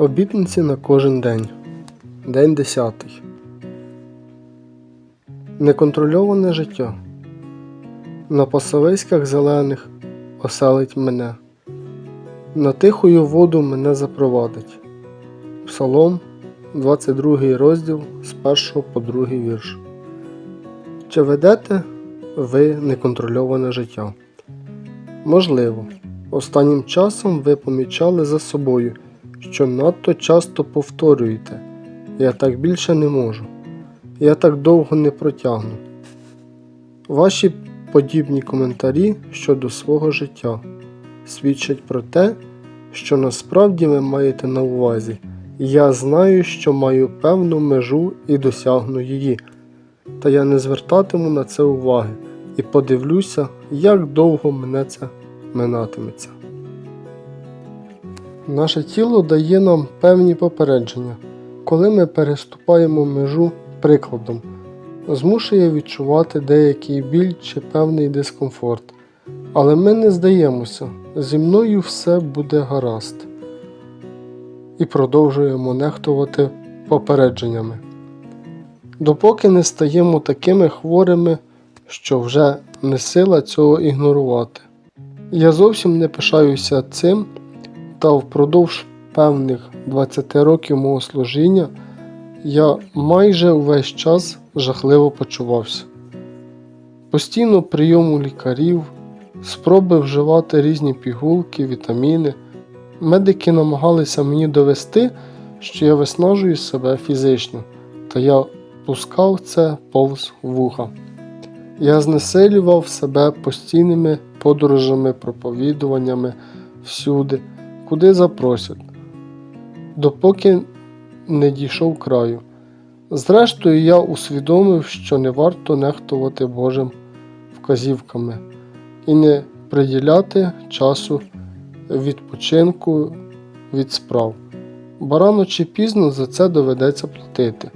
Обітниці на кожен день. День 10. Неконтрольоване життя. На пасовиськах зелених оселить мене. На тихою воду мене запровадить. Псалом, 22 розділ з 1 по 2 вірш. Чи ведете ви неконтрольоване життя? Можливо, останнім часом ви помічали за собою, що надто часто повторюєте Я так більше не можу, я так довго не протягну. Ваші подібні коментарі щодо свого життя свідчать про те, що насправді ви маєте на увазі. Я знаю, що маю певну межу і досягну її, та я не звертатиму на це уваги і подивлюся, як довго мене це минатиметься. Наше тіло дає нам певні попередження, коли ми переступаємо межу прикладом, змушує відчувати деякий біль чи певний дискомфорт. Але ми не здаємося, зі мною все буде гаразд. І продовжуємо нехтувати попередженнями. Допоки не стаємо такими хворими, що вже не сила цього ігнорувати. Я зовсім не пишаюся цим, та впродовж певних 20 років мого служіння я майже увесь час жахливо почувався. Постійно прийом у лікарів, спроби вживати різні пігулки, вітаміни. Медики намагалися мені довести, що я виснажую себе фізично, та я пускав це повз вуха. Я знесилював себе постійними подорожами, проповідуваннями всюди, куди запросять, допоки не дійшов краю. Зрештою, я усвідомив, що не варто нехтувати Божим вказівками і не приділяти часу відпочинку від справ. Бо рано чи пізно за це доведеться платити.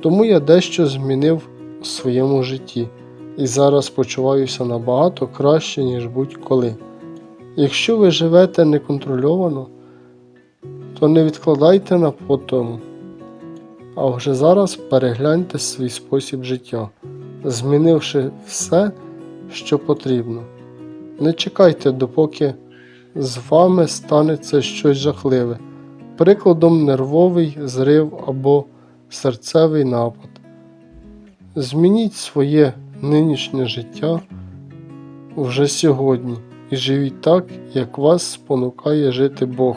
Тому я дещо змінив у своєму житті і зараз почуваюся набагато краще, ніж будь-коли. Якщо ви живете неконтрольовано, то не відкладайте на потом, а вже зараз перегляньте свій спосіб життя, змінивши все, що потрібно. Не чекайте, допоки з вами станеться щось жахливе, прикладом нервовий зрив або серцевий напад. Змініть своє нинішнє життя вже сьогодні і живіть так, як вас спонукає жити Бог.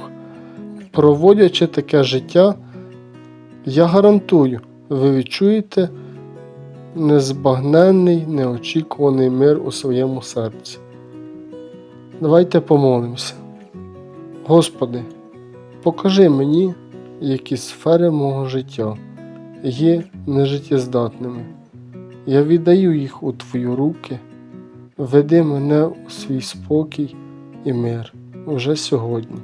Проводячи таке життя, я гарантую, ви відчуєте незбагненний, неочікуваний мир у своєму серці. Давайте помолимося. Господи, покажи мені, які сфери мого життя є нежиттєздатними. Я віддаю їх у Твої руки, веди мене у свій спокій і мир вже сьогодні,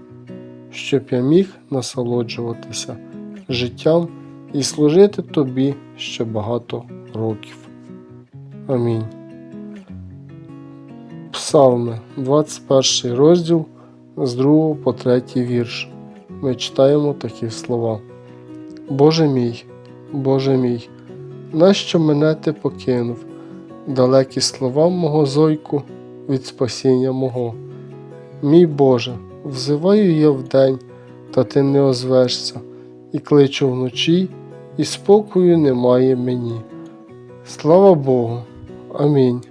щоб я міг насолоджуватися життям і служити Тобі ще багато років. Амінь. Псалми, 21 розділ з 2 по 3 вірш. Ми читаємо такі слова. Боже мій, Боже мій, нащо мене ти покинув, далекі слова мого зойку від спасіння мого. Мій Боже, взиваю я вдень, та ти не озвешся, і кличу вночі, і спокою немає мені. Слава Богу. Амінь.